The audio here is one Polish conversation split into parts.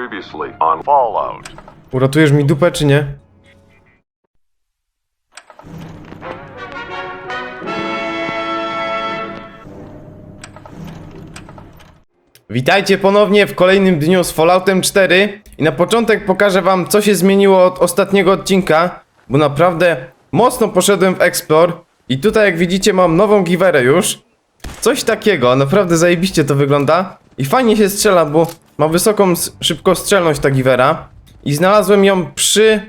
Previously on Fallout. Uratujesz mi dupę, czy nie? Witajcie ponownie w kolejnym dniu z Falloutem 4 i na początek pokażę wam co się zmieniło od ostatniego odcinka, bo naprawdę mocno poszedłem w Explore i tutaj jak widzicie mam nową giwerę już. Coś takiego, naprawdę zajebiście to wygląda i fajnie się strzela, bo ma wysoką szybkostrzelność ta giwera i znalazłem ją przy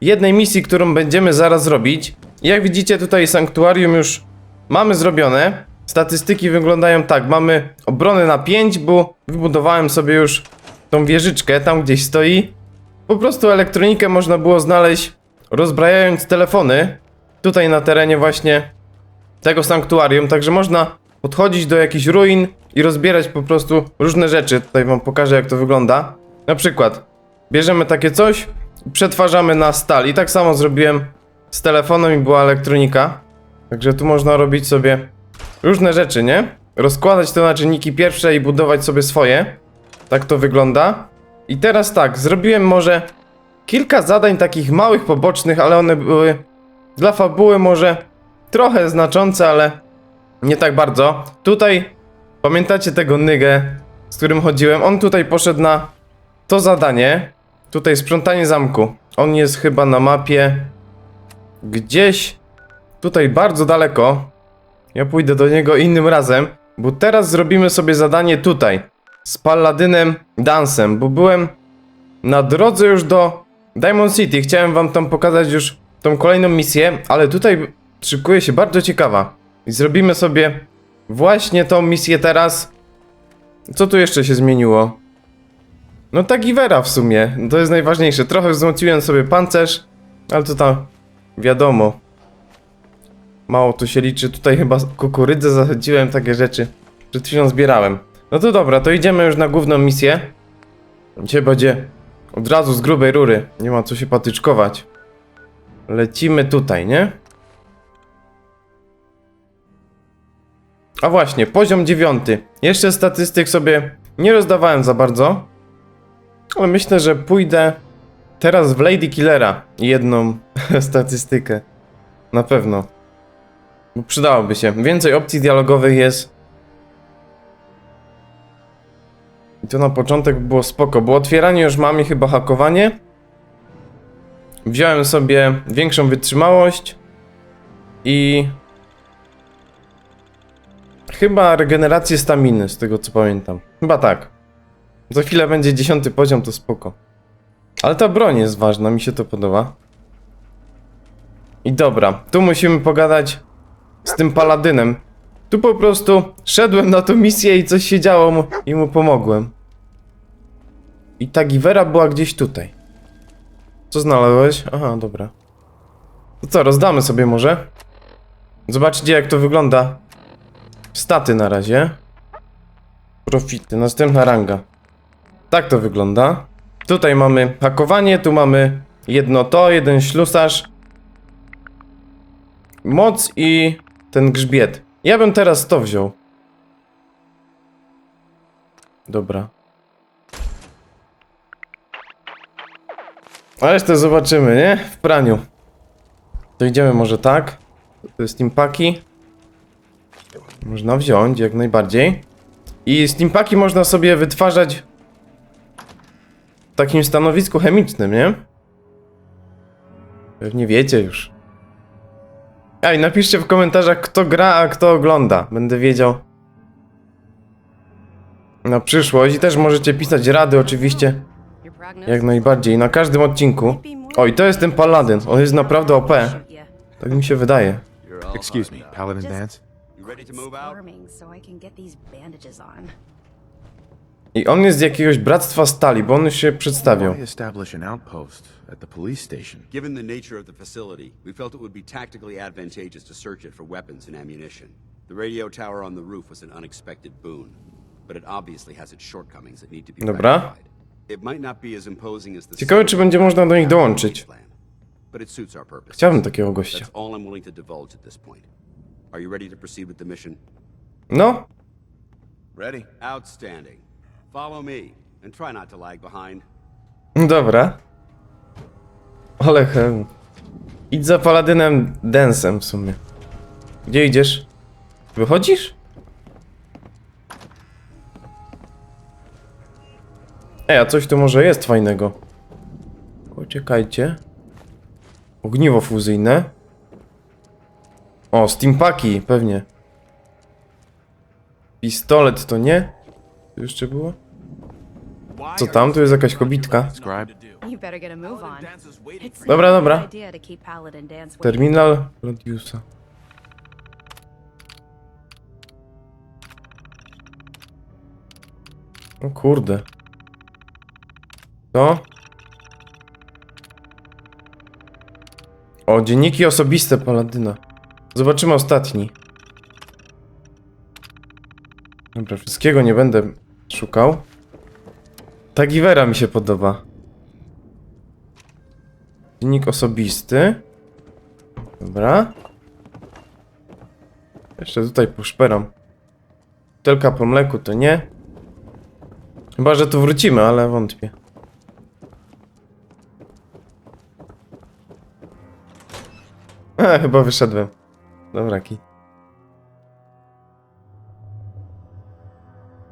jednej misji, którą będziemy zaraz zrobić. I jak widzicie tutaj sanktuarium już mamy zrobione. Statystyki wyglądają tak, mamy obronę na 5, bo wybudowałem sobie już tą wieżyczkę, tam gdzieś stoi. Po prostu elektronikę można było znaleźć rozbrajając telefony tutaj na terenie właśnie tego sanktuarium, także można podchodzić do jakichś ruin i rozbierać po prostu różne rzeczy. Tutaj wam pokażę jak to wygląda. Na przykład bierzemy takie coś przetwarzamy na stal i tak samo zrobiłem z telefonem i była elektronika. Także tu można robić sobie różne rzeczy, nie? Rozkładać te na czynniki pierwsze i budować sobie swoje. Tak to wygląda. I teraz tak, zrobiłem może kilka zadań takich małych, pobocznych, ale one były dla fabuły może trochę znaczące, ale nie tak bardzo. Tutaj pamiętacie tego nygę, z którym chodziłem? On tutaj poszedł na to zadanie. Tutaj sprzątanie zamku. On jest chyba na mapie gdzieś tutaj bardzo daleko. Ja pójdę do niego innym razem, bo teraz zrobimy sobie zadanie tutaj z Paladynem Dansem, bo byłem na drodze już do Diamond City. Chciałem wam tam pokazać już tą kolejną misję, ale tutaj szykuje się bardzo ciekawa. I zrobimy sobie właśnie tą misję teraz. Co tu jeszcze się zmieniło? No ta Givera w sumie, to jest najważniejsze. Trochę wzmocniłem sobie pancerz, ale to tam wiadomo. Mało tu się liczy. Tutaj chyba kukurydzę zasadziłem, takie rzeczy. Przed chwilą zbierałem. No to dobra, to idziemy już na główną misję. Dzisiaj będzie od razu z grubej rury. Nie ma co się patyczkować. Lecimy tutaj, nie? A właśnie, poziom dziewiąty. Jeszcze statystyk sobie nie rozdawałem za bardzo. Ale myślę, że pójdę teraz w Lady Killera jedną statystykę. Na pewno. Przydałoby się. Więcej opcji dialogowych jest. I to na początek było spoko, bo otwieranie już mam i chyba hakowanie. Wziąłem sobie większą wytrzymałość i chyba regenerację staminy, z tego co pamiętam. Chyba tak. Za chwilę będzie dziesiąty poziom, to spoko. Ale ta broń jest ważna, mi się to podoba. I dobra, tu musimy pogadać z tym paladynem. Tu po prostu szedłem na tą misję i coś się działo mu, i mu pomogłem. I ta giwera była gdzieś tutaj. Co znalazłeś? Aha, dobra. To co, rozdamy sobie może? Zobaczcie jak to wygląda. Staty na razie. Profity, następna ranga. Tak to wygląda. Tutaj mamy hakowanie, tu mamy jedno to, jeden ślusarz. Moc i ten grzbiet. Ja bym teraz to wziął. Dobra. A resztę zobaczymy, nie? W praniu. To idziemy może tak. To jest steampaki. Można wziąć jak najbardziej. I steampaki można sobie wytwarzać w takim stanowisku chemicznym, nie? Pewnie wiecie już. Ej, napiszcie w komentarzach, kto gra, a kto ogląda. Będę wiedział. Na przyszłość i też możecie pisać rady oczywiście. Jak najbardziej, na każdym odcinku. Oj, to jest ten paladyn. On jest naprawdę OP. Tak mi się wydaje. Excuse me, Paladin Dance? Ready to move out? Squirming so I can get these bandages on. I on jest z jakiegoś bractwa stali, bo on się przedstawiał. Why establish an outpost at the police station? Given the nature of the facility, we felt it would be tactically advantageous to search it for weapons and ammunition. The radio tower on the roof was an unexpected boon, but it obviously has its shortcomings that need to be Dobra. rectified. It might not be as imposing as the Ciekawe, czy będzie można do nich dołączyć. Chciałbym takiego gościa. That's all I'm willing to divulge at this point. Are you ready to proceed with the mission? No, Ready. Outstanding. Follow me, and try not to lag behind. Dobra. Ale heł. Idź za paladynem Densem w sumie. Gdzie idziesz? Wychodzisz? Ej, a coś tu może jest fajnego. Poczekajcie. Ogniwo fuzyjne. O, steampaki, pewnie. Pistolet to nie? Co jeszcze było? Co tam? Tu jest jakaś kobitka. Scribe? You better get a move on. It's Dobra, a dobra. good idea to keep Paladin Dance waiting. Terminal Rodiusa. O kurde. To? O, dzienniki osobiste Paladyna. Zobaczymy ostatni. Dobra, wszystkiego nie będę szukał. Ta giwera mi się podoba. Dziennik osobisty. Dobra. Jeszcze tutaj poszperam. Tylko po mleku to nie. Chyba, że tu wrócimy, ale wątpię. A, chyba wyszedłem. Dobra.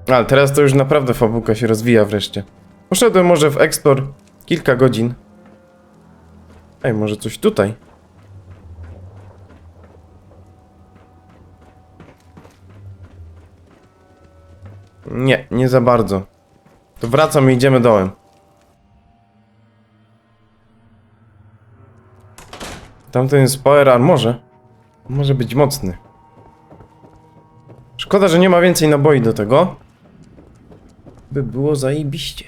Ale teraz to już naprawdę fabułka się rozwija wreszcie. Poszedłem może w Explore kilka godzin. Ej, może coś tutaj? Nie, nie za bardzo. To wracam i idziemy dołem. Tamten jest Power Armorze. Może być mocny. Szkoda, że nie ma więcej naboi do tego. By było zajebiście.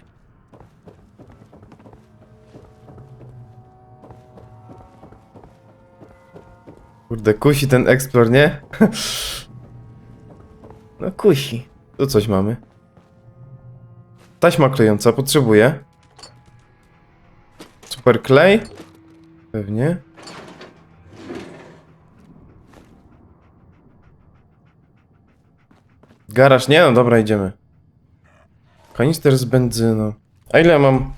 Kurde, kusi ten Explore, nie? no kusi. Tu coś mamy. Taśma klejąca, potrzebuję. Super klej? Pewnie. Garaż, nie no, dobra, idziemy. Kanister z benzyną. A ile mam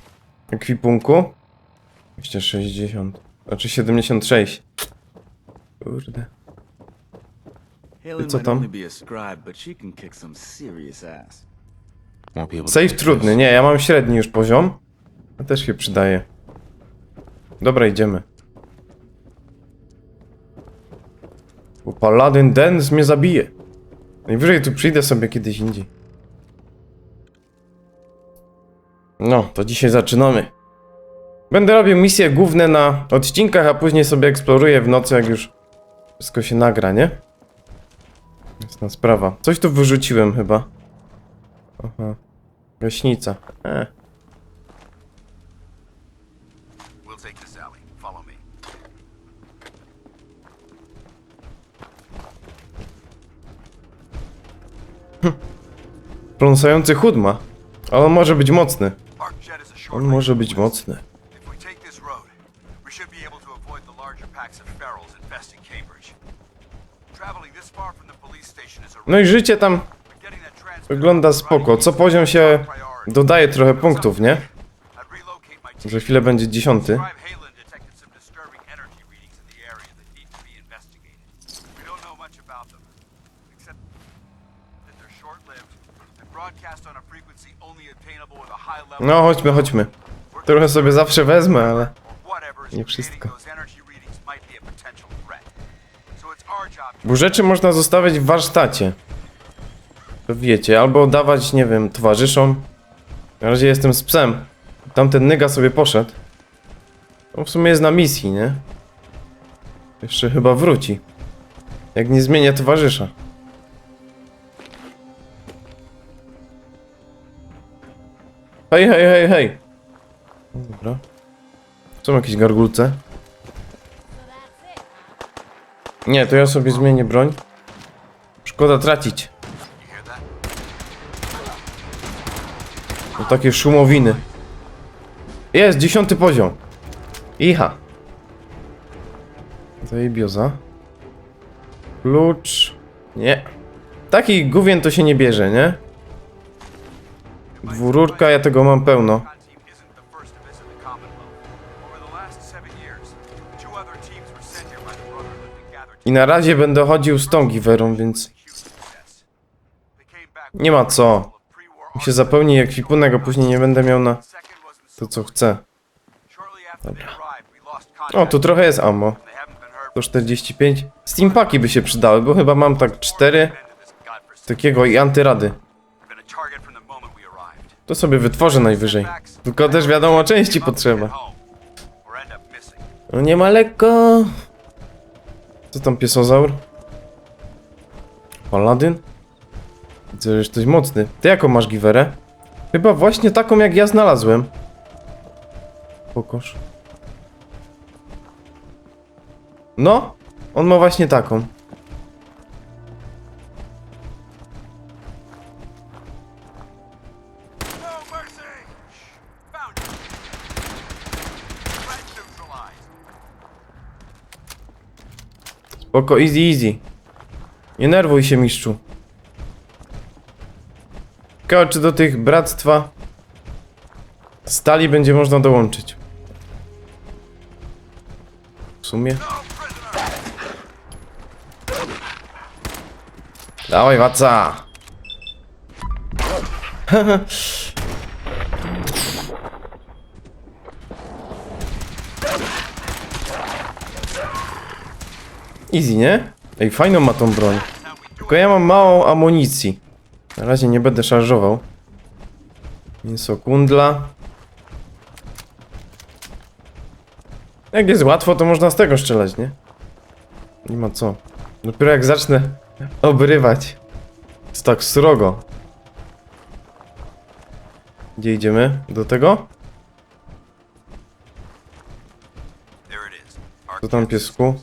ekwipunku? 260. Znaczy 76. Kurde. Helen Co tam? Save trudny, nie, ja mam średni już poziom. A też się przydaje. Dobra, idziemy. Bo Paladin Dance mnie zabije. Najwyżej tu przyjdę sobie kiedyś indziej. No, to dzisiaj zaczynamy. Będę robił misje główne na odcinkach, a później sobie eksploruję w nocy, jak już wszystko się nagra, nie? Jasna sprawa. Coś tu wyrzuciłem chyba. Aha. Gaśnica. E. Pląsający chód ma. Ale on może być mocny. On może być mocny. No i życie tam wygląda spoko. Co poziom się dodaje trochę punktów, nie? Że chwilę będzie dziesiąty. No chodźmy, chodźmy. Trochę sobie zawsze wezmę, ale... Nie wszystko. Bo rzeczy można zostawiać w warsztacie. To wiecie, albo dawać, nie wiem, towarzyszom. Na razie jestem z psem. Tamten nyga sobie poszedł. On w sumie jest na misji, nie? Jeszcze chyba wróci. Jak nie zmienię towarzysza. Hej, hej, hej, hej. Dobra. Są jakieś gargulce? Nie, to ja sobie zmienię broń. Szkoda tracić. To takie szumowiny. Jest, dziesiąty poziom. Icha. Zajebioza. Klucz. Nie. Taki gówien to się nie bierze, nie? Dwururka, ja tego mam pełno. I na razie będę chodził z tą giwerą, więc... Nie ma co. Mi się zapełni jak ekwipunek, a później nie będę miał na to, co chcę. Dobra. O, tu trochę jest ammo. 145. Steampaki by się przydały, bo chyba mam tak 4 takiego i antyrady. To sobie wytworzę najwyżej. Tylko też wiadomo, części potrzeba. No nie ma lekko. Co tam piesozaur? Paladyn? Widzę, że jesteś mocny. Ty jaką masz giwerę? Chyba właśnie taką jak ja znalazłem. Pokoż. No, on ma właśnie taką. Spoko, easy, easy. Nie nerwuj się, mistrzu. Ciekawe, czy do tych bractwa stali będzie można dołączyć. W sumie. Dawaj, waca! Easy, nie? Ej, fajną ma tą broń. Tylko ja mam małą amunicji. Na razie nie będę szarżował. Mięso kundla. Jak jest łatwo, to można z tego strzelać, nie? Nie ma co. Dopiero jak zacznę obrywać. Jest tak srogo. Gdzie idziemy? Do tego? Co tam, piesku?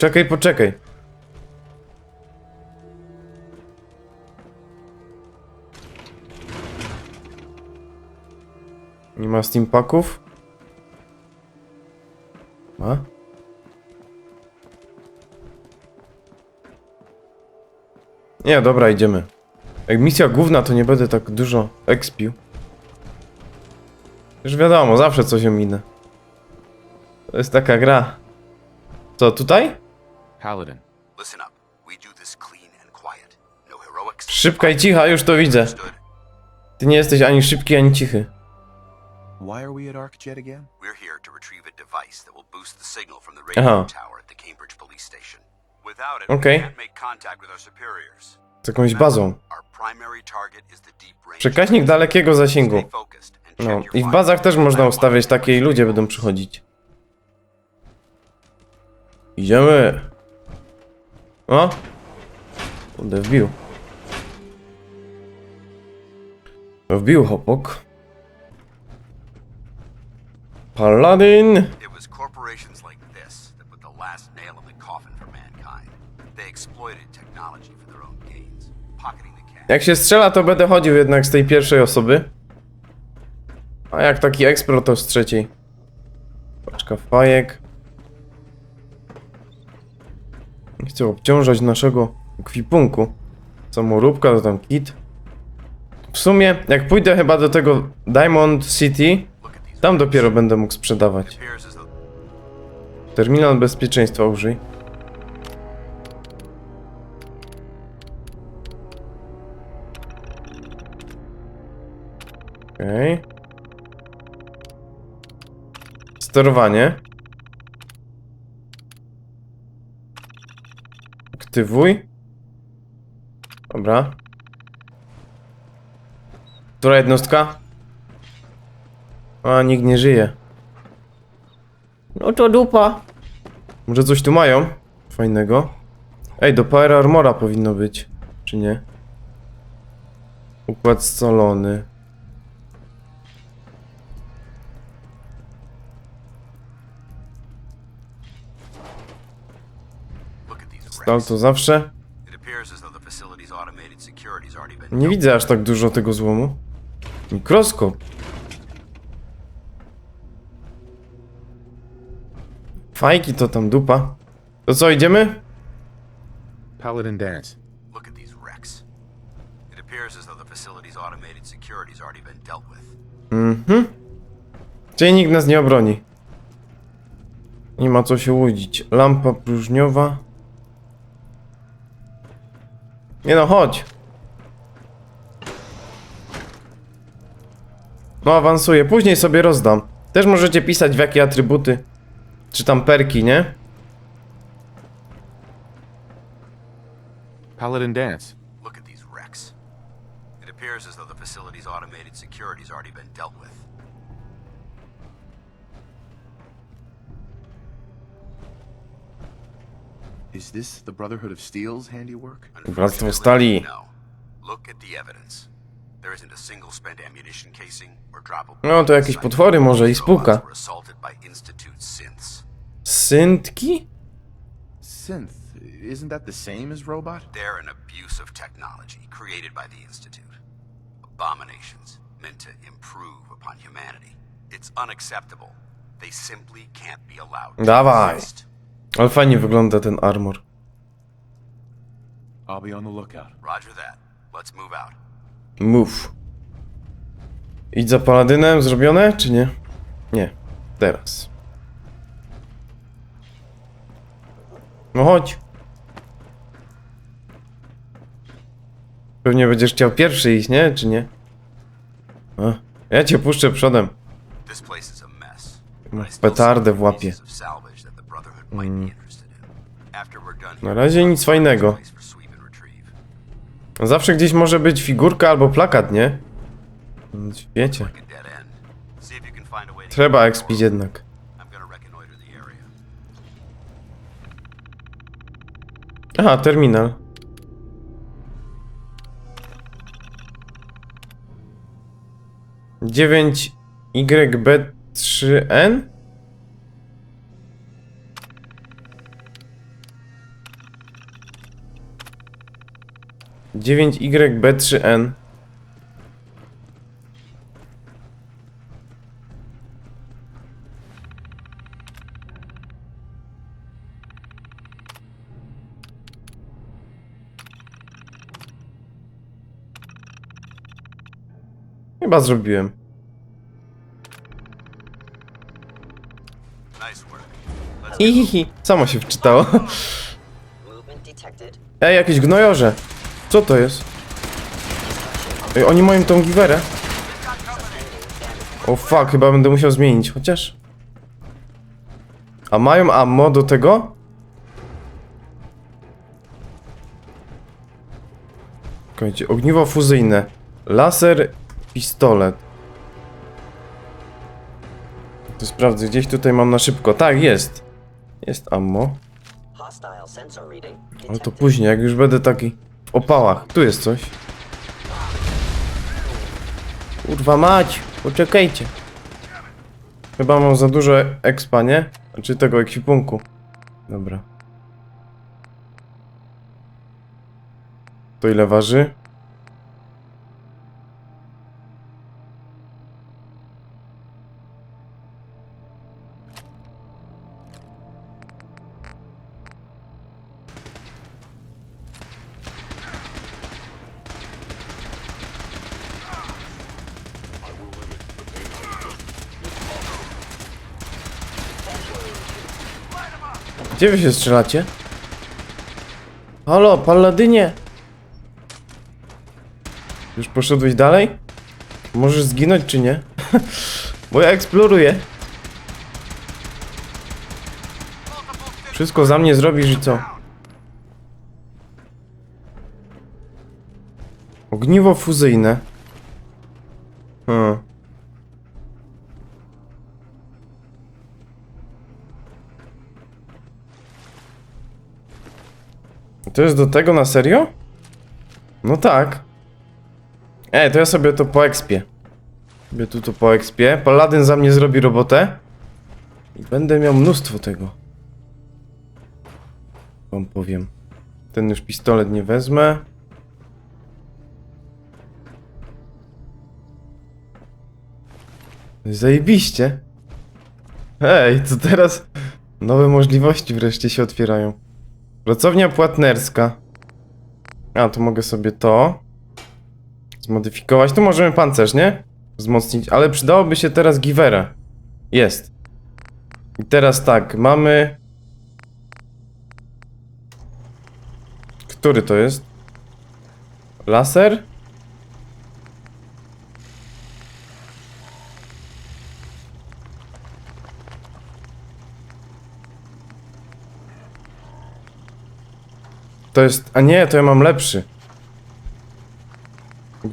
Poczekaj, poczekaj. Nie ma steampaków? Ma? Nie, dobra, idziemy. Jak misja główna, to nie będę tak dużo expił. Już wiadomo, zawsze coś ominę. To jest taka gra. Co, tutaj? Paladin, Listen up. We do this clean and quiet. No heroics. Szybka i cicha, już to widzę. Understood? Ty nie jesteś ani szybki, ani cichy. why are we at ArcJet again? We're here to retrieve a device that will boost the signal from the radio Aha. tower at the Cambridge police station. Without it, Okay. we can't make contact with our superiors. Z jakąś bazą. Our primary target is the deep range. Przekaźnik dalekiego zasięgu. Stay focused and check No, your i w fire. bazach też można ustawiać takie i ludzie będą przychodzić. Idziemy. O! Kurde, wbił. Wbił hopok. Paladin! It was corporations like this that put the last nail in the coffin for mankind. They exploited technology for their own gains, pocketing the cash. Jak się strzela, to będę chodził jednak z tej pierwszej osoby. A jak taki ekspert, to z trzeciej. Paczka fajek. Nie chcę obciążać naszego kwipunku. Samoróbka, to tam kit. W sumie, jak pójdę chyba do tego Diamond City, tam dopiero będę mógł sprzedawać. Terminal bezpieczeństwa użyj. Okej. Okay. Sterowanie. Aktywuj. Dobra. Która jednostka? A, nikt nie żyje. No to dupa. Może coś tu mają? Fajnego. Ej, do Power Armora powinno być. Czy nie? Układ scalony. Stał wrecks. to zawsze. Nie widzę aż tak dużo tego złomu. Mikroskop. Fajki to tam dupa. To co, idziemy? Paladin Dance. Look at these wrecks. It appears appears as though the facility's automated security's already been dealt with. Mhm. Czyli nikt nas nie obroni. Nie ma co się łudzić. Lampa próżniowa. Nie no, chodź. No, awansuję. Później sobie rozdam. Też możecie pisać w jakie atrybuty. Czy tam perki, nie? Paladin Dance. Look at these wrecks. It appears as though the facility's automated security's already been dealt Is this the Brotherhood of Steel's handiwork? Bractwo Stali. No. Look at the evidence. There isn't a single spent ammunition casing or drop of No, to jakieś potwory może i spółka. Robots by Institute. Syntki? Synth. Isn't that the same as robot? They're an abuse of technology created by the Institute. Abominations meant to improve upon humanity. It's unacceptable. They simply can't be allowed to Dawaj. exist. Ale fajnie wygląda ten armor. I'll be on the lookout. Roger that. Let's move out. Move. Idź za paladynem, zrobione, czy nie? Nie. Teraz. No chodź. Pewnie będziesz chciał pierwszy iść, nie? Czy nie? A, ja cię puszczę przodem. This place is a mess. Petardę w łapie. pieces of salvage Mm. Na razie nic fajnego. Zawsze gdzieś może być figurka albo plakat, nie? Wiecie. Trzeba expić jednak. Aha, terminal. Dziewięć YB3N? 9YB3N. Chyba zrobiłem. Hihihi, samo się wczytało. Ej, jakieś gnojorze. Co to jest? Ej, oni mają tą giwerę. O fuck, chyba będę musiał zmienić, chociaż... A mają ammo do tego? Słuchajcie, ogniwo fuzyjne. Laser, pistolet. To sprawdzę, gdzieś tutaj mam na szybko. Tak, jest. Jest ammo. Ale to później, jak już będę taki w opałach. Tu jest coś. Kurwa mać, poczekajcie. Chyba mam za dużo expa, nie? Znaczy tego ekwipunku. Dobra. To ile waży? Gdzie wy się strzelacie? Halo, paladynie! Już poszedłeś dalej? Możesz zginąć czy nie? Bo ja eksploruję. Wszystko za mnie zrobisz i co? Ogniwo fuzyjne. Hmm. To jest do tego na serio? No tak. Ej, to ja sobie to poekspię. Sobie tu to poekspię. Paladyn za mnie zrobi robotę. I będę miał mnóstwo tego. Wam powiem. Ten już pistolet nie wezmę. Zajebiście. Hej, to teraz nowe możliwości wreszcie się otwierają. Pracownia płatnerska. A, to mogę sobie to. Zmodyfikować. Tu możemy pancerz, nie? Wzmocnić, ale przydałoby się teraz Givera. Jest. I teraz tak, mamy... Który to jest? Laser? To jest... A nie, to ja mam lepszy.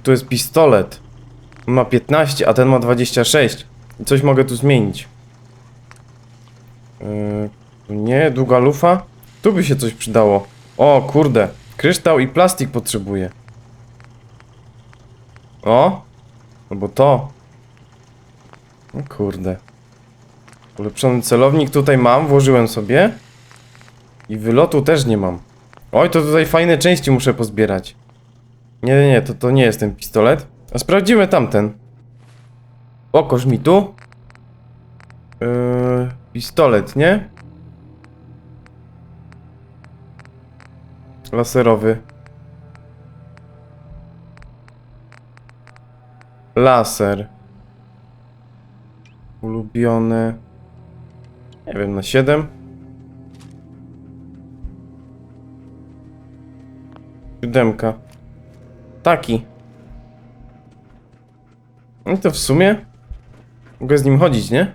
Tu jest pistolet. Ma 15, a ten ma 26. I coś mogę tu zmienić. Yy, nie, długa lufa. Tu by się coś przydało. O, kurde. Kryształ i plastik potrzebuję. O! Albo to. O kurde. Ulepszony celownik tutaj mam, włożyłem sobie. I wylotu też nie mam. Oj, to tutaj fajne części muszę pozbierać. Nie, nie, nie, to, to nie jest ten pistolet. A sprawdzimy tamten. Okoż mi tu. Yy, pistolet, nie? Laserowy. Laser. Ulubiony. Nie wiem, na 7. Siódemka. Taki. No to w sumie mogę z nim chodzić, nie?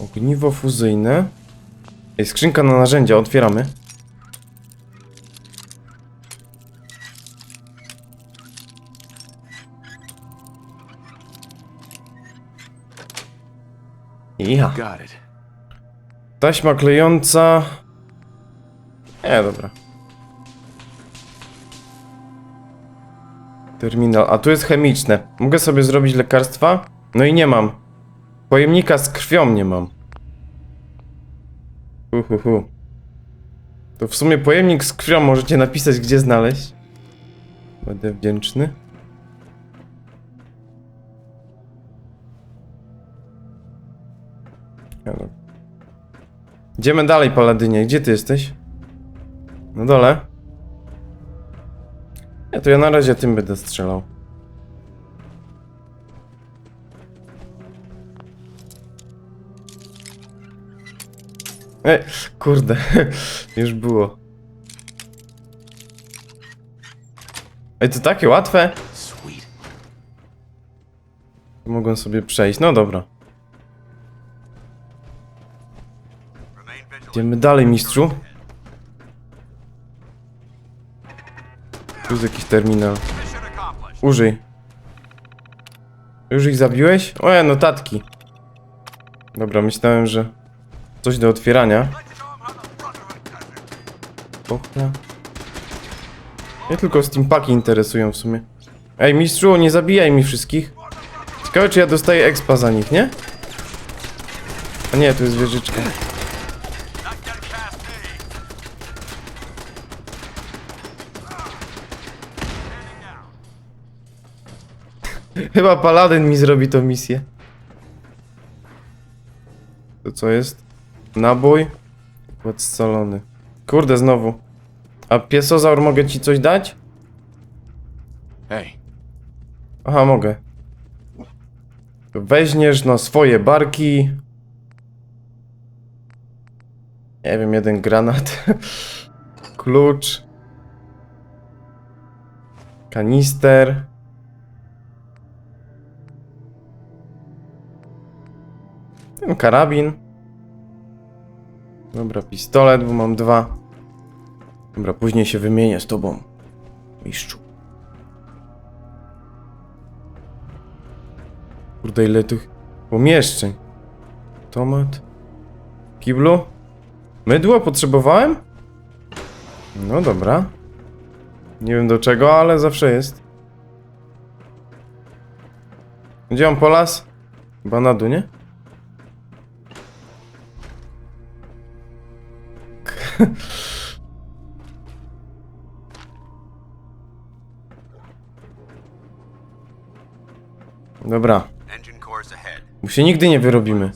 Ogniwo fuzyjne. Ej, skrzynka na narzędzia, otwieramy. Ja. It. Taśma klejąca. Nie, dobra. Terminal. A tu jest chemiczne. Mogę sobie zrobić lekarstwa? No i nie mam. Pojemnika z krwią nie mam. Uhuhu. To w sumie pojemnik z krwią możecie napisać, gdzie znaleźć. Będę wdzięczny. Idziemy dalej, Paladynie. Gdzie ty jesteś? Na dole? Nie, to ja na razie tym będę strzelał. Ej, kurde, już było. Ej, to takie łatwe. Mogą sobie przejść, no dobra. Idziemy dalej, mistrzu. Tu jest jakiś terminal. Użyj. Już ich zabiłeś? O, ja, notatki. Dobra, myślałem, że coś do otwierania. Let's show 'em how the Brotherhood does it. Okna. Nie tylko steampaki interesują w sumie. Ej, mistrzu, nie zabijaj mi wszystkich. Ciekawe, czy ja dostaję expa za nich, nie? A nie, tu jest wieżyczka. Chyba paladyn mi zrobi tą misję. To co jest? Nabój. Kład scalony. Kurde, znowu. A piesozaur mogę ci coś dać? Hey, Aha, mogę. Weźmiesz na swoje barki. Nie wiem, jeden granat. Klucz. Kanister. Ten karabin. Dobra, pistolet, bo mam dwa. Dobra, później się wymienię z tobą, mistrzu. Kurde, ile tych pomieszczeń. Tomat. Kiblu? Mydło potrzebowałem? No dobra. Nie wiem do czego, ale zawsze jest. Gdzie mam polas? Chyba na dół, nie? Dobra. Mu się nigdy nie wyrobimy.